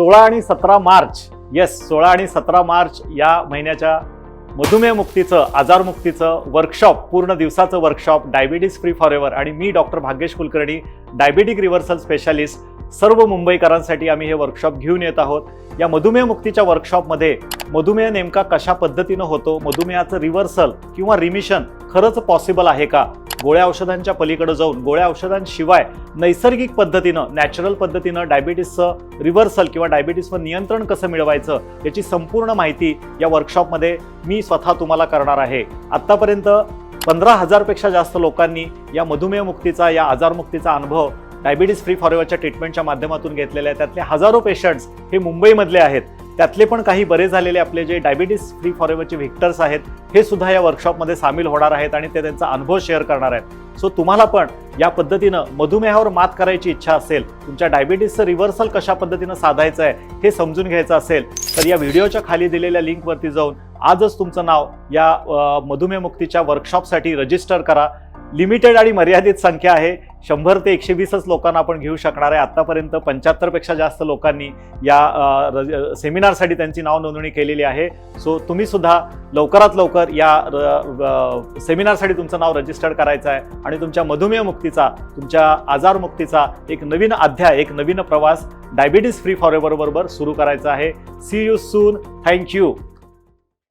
सोळा आणि सतरा मार्च येस सोळा आणि सतरा मार्च या महिन्याच्या मधुमेह मुक्तीचं आजारमुक्तीचं वर्कशॉप पूर्ण दिवसाचं workshop diabetes free for ever आणि मी doctor Bhagyesh Kulkarni diabetic reversal specialist सर्व मुंबईकरांसाठी आम्ही हे वर्कशॉप घेऊन येत आहोत. या मधुमेह मुक्तीच्या वर्कशॉपमध्ये मधुमेह नेमका कशा पद्धतीनं होतो मधुमेहाचं रिव्हर्सल किंवा रिमिशन खरंच पॉसिबल आहे का? गोळ्या औषधांच्या पलीकडे जाऊन गोळ्या औषधांशिवाय नैसर्गिक पद्धतीनं नॅचरल पद्धतीनं डायबिटीसचं रिव्हर्सल किंवा डायबिटीसवर नियंत्रण कसं मिळवायचं याची संपूर्ण माहिती या वर्कशॉपमध्ये मी स्वतः तुम्हाला करणार आहे. आत्तापर्यंत पंधरा हजारपेक्षा जास्त लोकांनी या मधुमेह मुक्तीचा या आजारमुक्तीचा अनुभव डायबिटीस फ्री फॉरेवरच्या ट्रीटमेंटच्या माध्यमातून घेतलेल्या आहेत त्यातले हजारो पेशंट्स हे मुंबईमधले आहेत. त्यातले पण काही बरे झालेले आपले जे डायबिटीस फ्री फॉरएव्हरचे व्हिक्टर्स आहेत हे सुद्धा या वर्कशॉपमध्ये सामील होणार आहेत आणि ते त्यांचा अनुभव शेअर करणार आहेत. सो तुम्हाला पण या पद्धतीनं मधुमेहावर मात करायची इच्छा असेल तुमच्या डायबिटीसचं रिव्हर्सल कशा पद्धतीनं साधायचं आहे हे समजून घ्यायचं असेल तर या व्हिडिओच्या खाली दिलेल्या लिंकवरती जाऊन आजच तुमचं नाव या मधुमेहमुक्तीच्या मधुमेह मुक्तीच्या वर्कशॉपसाठी रजिस्टर करा. लिमिटेड आणि मर्यादित संख्या आहे. शंभर ते एकशे वीसच लोकांना आपण घेऊ शकणार आहे. आत्तापर्यंत पंच्याहत्तरपेक्षा जास्त लोकांनी या रज- सेमिनारसाठी त्यांची नाव नोंदणी केलेली आहे. सो तुम्ही सुद्धा लवकरात लवकर या र- सेमिनारसाठी तुमचं नाव रजिस्टर्ड करायचं आहे आणि तुमच्या मधुमेह मुक्तीचा तुमच्या आजारमुक्तीचा एक नवीन अध्याय एक नवीन प्रवास डायबिटीज फ्री फॉर एव्हर बरोबर सुरू करायचा आहे. C you soon thank you